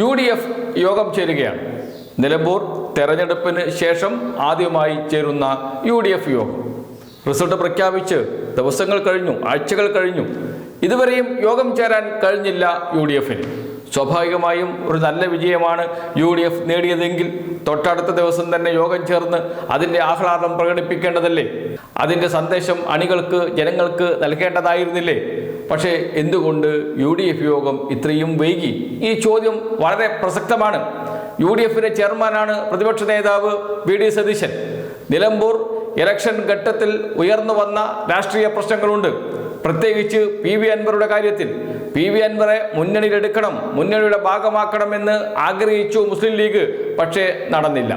U D F യോഗം ചേരുകയാണ്. നിലമ്പൂർ തെരഞ്ഞെടുപ്പിന് ശേഷം ആദ്യമായി ചേരുന്ന യു ഡി എഫ് യോഗം. റിസൾട്ട് പ്രഖ്യാപിച്ച് ദിവസങ്ങൾ കഴിഞ്ഞു ആഴ്ചകൾ കഴിഞ്ഞു. ഇതുവരെയും യോഗം ചേരാൻ കഴിഞ്ഞില്ല യു ഡി എഫിന് സ്വാഭാവികമായും ഒരു നല്ല വിജയമാണ് യു ഡി എഫ് നേടിയതെങ്കിൽ തൊട്ടടുത്ത ദിവസം തന്നെ യോഗം ചേർന്ന് അതിന്റെ ആഹ്ലാദം പ്രകടിപ്പിക്കേണ്ടതല്ലേ? അതിന്റെ സന്ദേശം അണികൾക്ക് ജനങ്ങൾക്ക് നൽകേണ്ടതായിരുന്നില്ലേ? പക്ഷേ എന്തുകൊണ്ട് യു ഡി എഫ് യോഗം ഇത്രയും വൈകി? ഈ ചോദ്യം വളരെ പ്രസക്തമാണ്. യു ഡി എഫിന്റെ ചെയർമാനാണ് പ്രതിപക്ഷ നേതാവ് V D Satheesan. Nilambur election ഘട്ടത്തിൽ ഉയർന്നു വന്ന രാഷ്ട്രീയ പ്രശ്നങ്ങളുണ്ട്. പ്രത്യേകിച്ച് പി വി അൻവറുടെ കാര്യത്തിൽ. പി വി അൻവറെ മുന്നണിയിലെടുക്കണം മുന്നണിയുടെ ഭാഗമാക്കണമെന്ന് ആഗ്രഹിച്ചു മുസ്ലിം ലീഗ് പക്ഷേ നടന്നില്ല.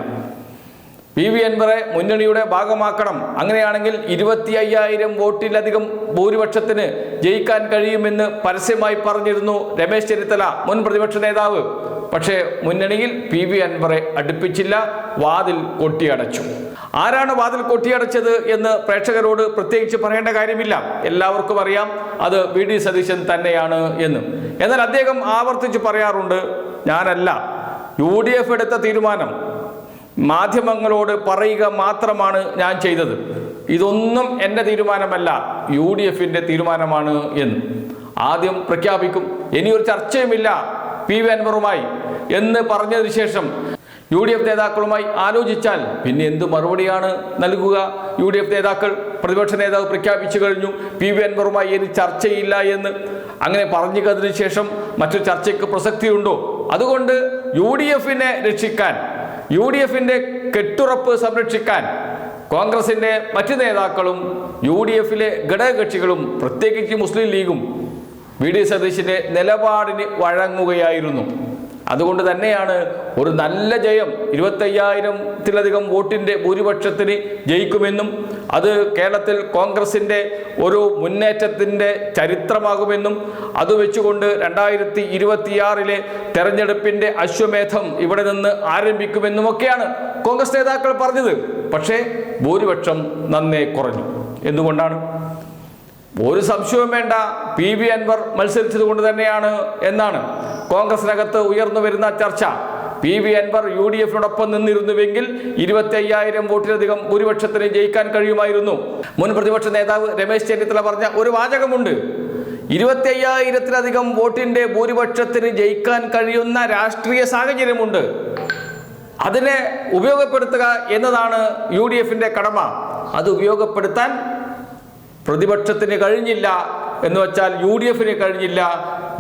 പി വി അൻവറെ മുന്നണിയുടെ ഭാഗമാക്കണം. അങ്ങനെയാണെങ്കിൽ ഇരുപത്തി അയ്യായിരം വോട്ടിലധികം ഭൂരിപക്ഷത്തിന് ജയിക്കാൻ കഴിയുമെന്ന് പരസ്യമായി പറഞ്ഞിരുന്നു രമേശ് ചെന്നിത്തല മുൻ പ്രതിപക്ഷ നേതാവ്. പക്ഷേ മുന്നണിയിൽ പി വി അൻവറെ അടുപ്പിച്ചില്ല വാതിൽ കൊട്ടിയടച്ചു. ആരാണ് വാതിൽ കൊട്ടിയടച്ചത് എന്ന് പ്രേക്ഷകരോട് പ്രത്യേകിച്ച് പറയേണ്ട കാര്യമില്ല. എല്ലാവർക്കും അറിയാം അത് വി ഡി സതീശൻ തന്നെയാണ് എന്ന്. എന്നാൽ അദ്ദേഹം ആവർത്തിച്ച് പറയാറുണ്ട് ഞാനല്ല. യു ഡി എഫ് എടുത്ത തീരുമാനം മാധ്യമങ്ങളോട് പറയുക മാത്രമാണ് ഞാൻ ചെയ്തത്. ഇതൊന്നും എന്റെ തീരുമാനമല്ല. യു ഡി എഫിന്റെ തീരുമാനമാണ് എന്ന്. ആദ്യം പ്രഖ്യാപിക്കും. ഇനിയൊരു ചർച്ചയുമില്ല പി വി അൻവറുമായി എന്ന് പറഞ്ഞതിന് ശേഷം യു ഡി എഫ് നേതാക്കളുമായി ആലോചിച്ചാൽ പിന്നെ എന്ത് മറുപടിയാണ് നൽകുക? യു ഡി എഫ് നേതാക്കൾ പ്രതിപക്ഷ നേതാവ് പ്രഖ്യാപിച്ചു കഴിഞ്ഞു. പി വി അൻവറുമായി ഇനി ചർച്ചയില്ല എന്ന്. അങ്ങനെ പറഞ്ഞു പറഞ്ഞതിന് ശേഷം മറ്റു ചർച്ചയ്ക്ക് പ്രസക്തിയുണ്ടോ? അതുകൊണ്ട് യു ഡി എഫിനെ രക്ഷിക്കാൻ യു ഡി എഫിന്റെ കെട്ടുറപ്പ് സംരക്ഷിക്കാൻ കോൺഗ്രസിന്റെ മറ്റ് നേതാക്കളും യു ഡി എഫിലെ ഘടകകക്ഷികളും പ്രത്യേകിച്ച് മുസ്ലിം ലീഗും വി ഡി സതീശിന്റെ നിലപാടിന് വഴങ്ങുകയായിരുന്നു. അതുകൊണ്ട് തന്നെയാണ് ഒരു നല്ല ജയം ഇരുപത്തയ്യായിരത്തിലധികം വോട്ടിന്റെ ഭൂരിപക്ഷത്തിന് ജയിക്കുമെന്നും അത് കേരളത്തിൽ കോൺഗ്രസിന്റെ ഒരു മുന്നേറ്റത്തിന്റെ ചരിത്രമാകുമെന്നും അത് വെച്ചുകൊണ്ട് രണ്ടായിരത്തി ഇരുപത്തിയാറിലെ തെരഞ്ഞെടുപ്പിന്റെ അശ്വമേധം ഇവിടെ നിന്ന് ആരംഭിക്കുമെന്നുമൊക്കെയാണ് കോൺഗ്രസ് നേതാക്കൾ പറഞ്ഞത്. പക്ഷേ ഭൂരിപക്ഷം നന്നേ കുറഞ്ഞു. എന്തുകൊണ്ടാണ്? ഒരു സംശയവും വേണ്ട. പി. വി. അൻവർ മത്സരിച്ചത് കൊണ്ട് തന്നെയാണ് എന്നാണ് കോൺഗ്രസിനകത്ത് ഉയർന്നു വരുന്ന ചർച്ച. P V Anvar U D എഫിനോടൊപ്പം നിന്നിരുന്നുവെങ്കിൽ ഇരുപത്തി അയ്യായിരം വോട്ടിലധികം ഭൂരിപക്ഷത്തിന് ജയിക്കാൻ കഴിയുമായിരുന്നു. മുൻ പ്രതിപക്ഷ നേതാവ് രമേശ് ചെന്നിത്തല പറഞ്ഞ ഒരു വാചകമുണ്ട്. ഇരുപത്തി അയ്യായിരത്തിലധികം വോട്ടിന്റെ ഭൂരിപക്ഷത്തിന് ജയിക്കാൻ കഴിയുന്ന രാഷ്ട്രീയ സാഹചര്യമുണ്ട്. അതിനെ ഉപയോഗപ്പെടുത്തുക എന്നതാണ് യു ഡി എഫിന്റെ കടമ. അത് ഉപയോഗപ്പെടുത്താൻ പ്രതിപക്ഷത്തിന് കഴിഞ്ഞില്ല എന്ന് വെച്ചാൽ യു ഡി എഫിന് കഴിഞ്ഞില്ല.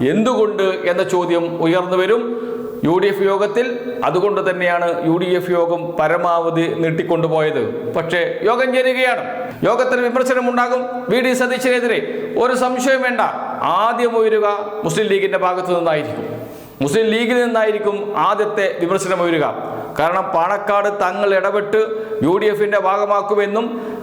എന്തുകൊണ്ട് എന്ന ചോദ്യം ഉയർന്നു വരും. യു ഡി എഫ് യോഗത്തിൽ അതുകൊണ്ട് തന്നെയാണ് യു ഡി എഫ് യോഗം പരമാവധി നീട്ടിക്കൊണ്ടുപോയത്. പക്ഷേ യോഗം ചേരുകയാണ്. യോഗത്തിന് വിമർശനമുണ്ടാകും. വി ഡി സതീശനെതിരെ ഒരു സംശയം വേണ്ട. ആദ്യം ഉയരുക മുസ്ലിം ലീഗിന്റെ ഭാഗത്തു നിന്നായിരിക്കും. മുസ്ലിം ലീഗിൽ നിന്നായിരിക്കും ആദ്യത്തെ വിമർശനം ഉയരുക. കാരണം പാണക്കാട് തങ്ങൾ ഇടപെട്ട് യു ഡി എഫിന്റെ ഭാഗമാക്കുമെന്നും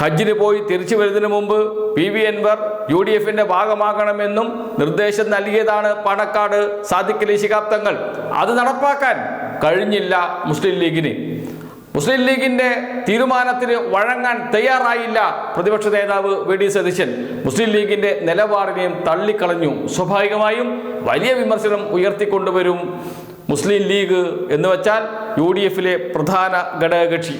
ഹജ്ജിന് പോയി തിരിച്ചു വരുന്നതിന് മുമ്പ് P V Anvar U D എഫിന്റെ ഭാഗമാകണമെന്നും നിർദ്ദേശം നൽകിയതാണ് പാണക്കാട് സാദിഖ് അലി ശിഹാബ് അത് നടപ്പാക്കാൻ കഴിഞ്ഞില്ല മുസ്ലിം ലീഗിന്. മുസ്ലിം ലീഗിന്റെ തീരുമാനത്തിന് വഴങ്ങാൻ തയ്യാറായില്ല പ്രതിപക്ഷ നേതാവ് വി ഡി സതീശൻ. മുസ്ലിം ലീഗിന്റെ നിലപാടിനെയും തള്ളിക്കളഞ്ഞു. സ്വാഭാവികമായും വലിയ വിമർശനം ഉയർത്തിക്കൊണ്ടുവരും മുസ്ലിം ലീഗ് എന്ന് വെച്ചാൽ യു ഡി എഫിലെ പ്രധാന ഘടകകക്ഷി.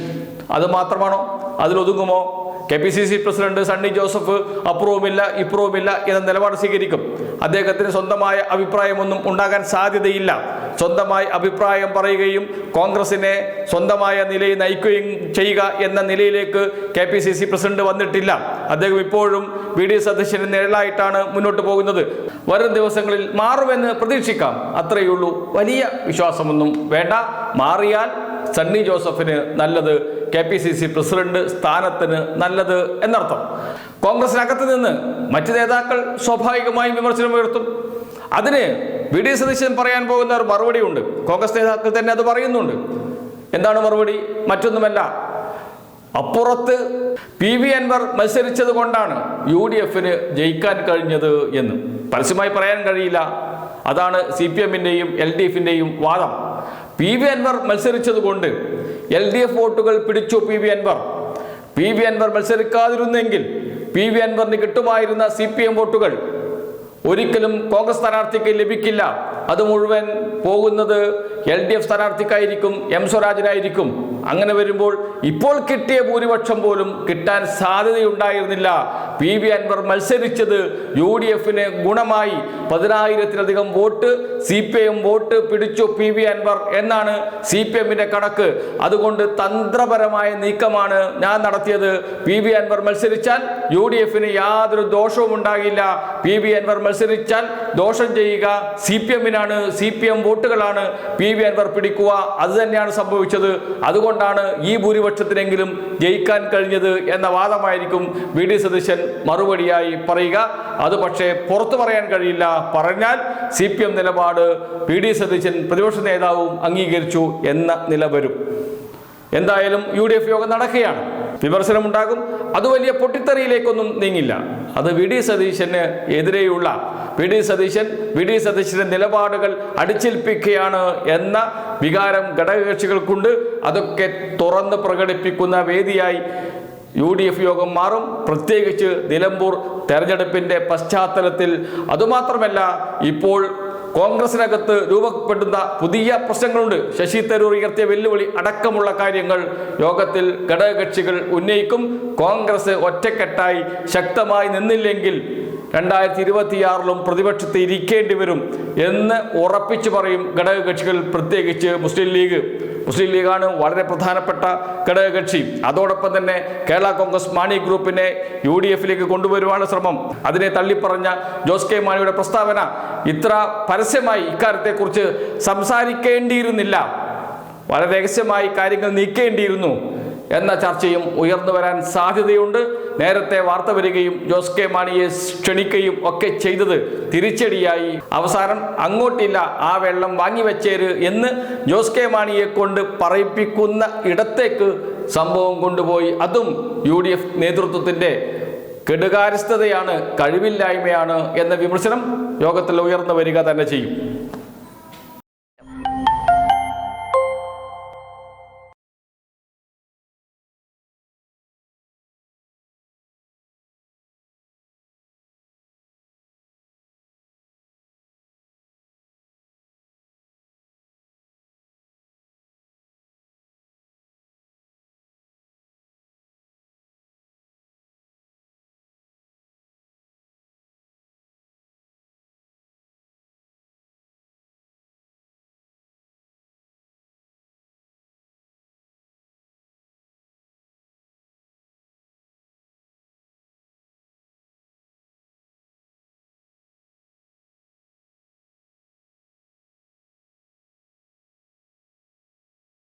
അത് മാത്രമാണോ? അതിലൊതുങ്ങുമോ? K P C C president Sunny Joseph അപ്പുറവുമില്ല ഇപ്പുറവുമില്ല എന്ന നിലപാട് സ്വീകരിക്കും. അദ്ദേഹത്തിന് സ്വന്തമായ അഭിപ്രായമൊന്നും ഉണ്ടാകാൻ സാധ്യതയില്ല. സ്വന്തമായി അഭിപ്രായം പറയുകയും കോൺഗ്രസിനെ സ്വന്തമായ നിലയിൽ നയിക്കുകയും ചെയ്യുക എന്ന നിലയിലേക്ക് K P C C president വന്നിട്ടില്ല. അദ്ദേഹം ഇപ്പോഴും ബി ഡി എസ് അധ്യക്ഷന് നിഴലായിട്ടാണ് മുന്നോട്ട് പോകുന്നത്. വരും ദിവസങ്ങളിൽ മാറുമെന്ന് പ്രതീക്ഷിക്കാം. അത്രയുള്ളൂ വലിയ വിശ്വാസമൊന്നും വേണ്ട. മാറിയാൽ സണ്ണി ജോസഫിന് നല്ലത് K P C C president സ്ഥാനത്തിന് നല്ലത് എന്നർത്ഥം. കോൺഗ്രസിനകത്ത് നിന്ന് മറ്റ് നേതാക്കൾ സ്വാഭാവികമായും വിമർശനം ഉയർത്തും. അതിന് വി ഡി സതീശൻ പറയാൻ പോകുന്ന ഒരു മറുപടിയുണ്ട്. കോൺഗ്രസ് നേതാക്കൾ തന്നെ അത് പറയുന്നുണ്ട്. എന്താണ് മറുപടി? മറ്റൊന്നുമല്ല. അപ്പുറത്ത് പി വി അൻവർ മത്സരിച്ചത് കൊണ്ടാണ് യു ഡി എഫിന് ജയിക്കാൻ കഴിഞ്ഞത് എന്ന്. പരസ്യമായി പറയാൻ കഴിയില്ല. അതാണ് സി പി എമ്മിന്റെയും എൽ ഡി എഫിന്റെയും വാദം. പി വി അൻവർ മത്സരിച്ചതുകൊണ്ട് എൽ ഡി എഫ് വോട്ടുകൾ പിടിച്ചു P V Anvar. P V Anvar മത്സരിക്കാതിരുന്നെങ്കിൽ P V അൻവറിന് കിട്ടുമായിരുന്ന സി പി എം വോട്ടുകൾ ഒരിക്കലും കോൺഗ്രസ് സ്ഥാനാർത്ഥിക്ക് ലഭിക്കില്ല. അത് മുഴുവൻ പോകുന്നത് എൽ ഡി എഫ് സ്ഥാനാർത്ഥിക്കായിരിക്കും എം സ്വരാജിനായിരിക്കും. അങ്ങനെ വരുമ്പോൾ ഇപ്പോൾ കിട്ടിയ ഭൂരിപക്ഷം പോലും കിട്ടാൻ സാധ്യതയുണ്ടായിരുന്നില്ല. പി വി അൻവർ മത്സരിച്ചത് യു ഡി എഫിന് ഗുണമായി. പതിനായിരത്തിലധികം vote C P M vote പിടിച്ചു പി വി അൻവർ എന്നാണ് സി പി എമ്മിന്റെ കണക്ക്. അതുകൊണ്ട് തന്ത്രപരമായ നീക്കമാണ് ഞാൻ നടത്തിയത്. പി വി അൻവർ മത്സരിച്ചാൽ യു ഡി എഫിന് യാതൊരു ദോഷവും ഉണ്ടാകില്ല. പി വി അൻവർ മത്സരിച്ചാൽ ദോഷം ചെയ്യുക സി പി എമ്മിനാണ്. സി പി എം വോട്ടുകളാണ് പി വി അൻവർ പിടിക്കുക. അത് തന്നെയാണ് സംഭവിച്ചത്. അതുകൊണ്ടാണ് ഈ ഭൂരിപക്ഷത്തിനെങ്കിലും ജയിക്കാൻ കഴിഞ്ഞത് എന്ന വാദമായിരിക്കും വി ഡി സതീശൻ മറുപടിയായി പറയുക. അത് പക്ഷേ പുറത്തു പറയാൻ കഴിയില്ല. പറഞ്ഞാൽ സി പി എം നിലപാട് വി ഡി സതീശൻ പ്രതിപക്ഷ നേതാവും അംഗീകരിച്ചു എന്ന നില വരും. എന്തായാലും യു ഡി എഫ് യോഗം നടക്കുകയാണ്. വിമർശനമുണ്ടാകും. അത് വലിയ പൊട്ടിത്തെറിയിലേക്കൊന്നും നീങ്ങില്ല. അത് വി ഡി സതീശന് എതിരെയുള്ള V D Satheesan V D സതീശന്റെ നിലപാടുകൾ അടിച്ചേൽപ്പിക്കുകയാണ് എന്ന വികാരം ഘടകകക്ഷികൾക്കുണ്ട്. അതൊക്കെ തുറന്ന് പ്രകടിപ്പിക്കുന്ന വേദിയായി യു ഡി എഫ് യോഗം മാറും. പ്രത്യേകിച്ച് നിലമ്പൂർ തെരഞ്ഞെടുപ്പിന്റെ പശ്ചാത്തലത്തിൽ. അതുമാത്രമല്ല ഇപ്പോൾ കോൺഗ്രസിനകത്ത് രൂപപ്പെടുന്ന പുതിയ പ്രശ്നങ്ങളുണ്ട്. ശശി തരൂർ ഉയർത്തിയ വെല്ലുവിളി അടക്കമുള്ള കാര്യങ്ങൾ യോഗത്തിൽ ഘടകകക്ഷികൾ ഉന്നയിക്കും. കോൺഗ്രസ് ഒറ്റക്കെട്ടായി ശക്തമായി നിന്നില്ലെങ്കിൽ രണ്ടായിരത്തി ഇരുപത്തിയാറിലും പ്രതിപക്ഷത്ത് ഇരിക്കേണ്ടി വരും എന്ന് ഉറപ്പിച്ചു പറയും ഘടകകക്ഷികൾ പ്രത്യേകിച്ച് മുസ്ലിം ലീഗ്. മുസ്ലിം ലീഗാണ് വളരെ പ്രധാനപ്പെട്ട ഘടകകക്ഷി. അതോടൊപ്പം തന്നെ കേരള കോൺഗ്രസ് മാണി ഗ്രൂപ്പിനെ യു ഡി എഫിലേക്ക് കൊണ്ടുവരുവാണ് ശ്രമം. അതിനെ തള്ളിപ്പറഞ്ഞ ജോസ് കെ മാണിയുടെ പ്രസ്താവന ഇത്ര പരസ്യമായി ഇക്കാര്യത്തെക്കുറിച്ച് സംസാരിക്കേണ്ടിയിരുന്നില്ല. വളരെ രഹസ്യമായി കാര്യങ്ങൾ നീക്കേണ്ടിയിരുന്നു. എന്ന ചർച്ചയും ഉയർന്നു വരാൻ സാധ്യതയുണ്ട്. നേരത്തെ വാർത്ത വരികയും ജോസ് കെ മാണിയെ ക്ഷണിക്കുകയും ഒക്കെ ചെയ്തത് തിരിച്ചടിയായി. അവസാനം അങ്ങോട്ടില്ല ആ വെള്ളം വാങ്ങിവെച്ചേര് എന്ന് ജോസ് കെ മാണിയെ കൊണ്ട് പറയിപ്പിക്കുന്ന ഇടത്തേക്ക് സംഭവം കൊണ്ടുപോയി. അതും യു ഡി എഫ് നേതൃത്വത്തിന്റെ കെടുകാര്യസ്ഥതയാണ് കഴിവില്ലായ്മയാണ് എന്ന വിമർശനം യോഗത്തിൽ ഉയർന്നു വരിക തന്നെ ചെയ്യും.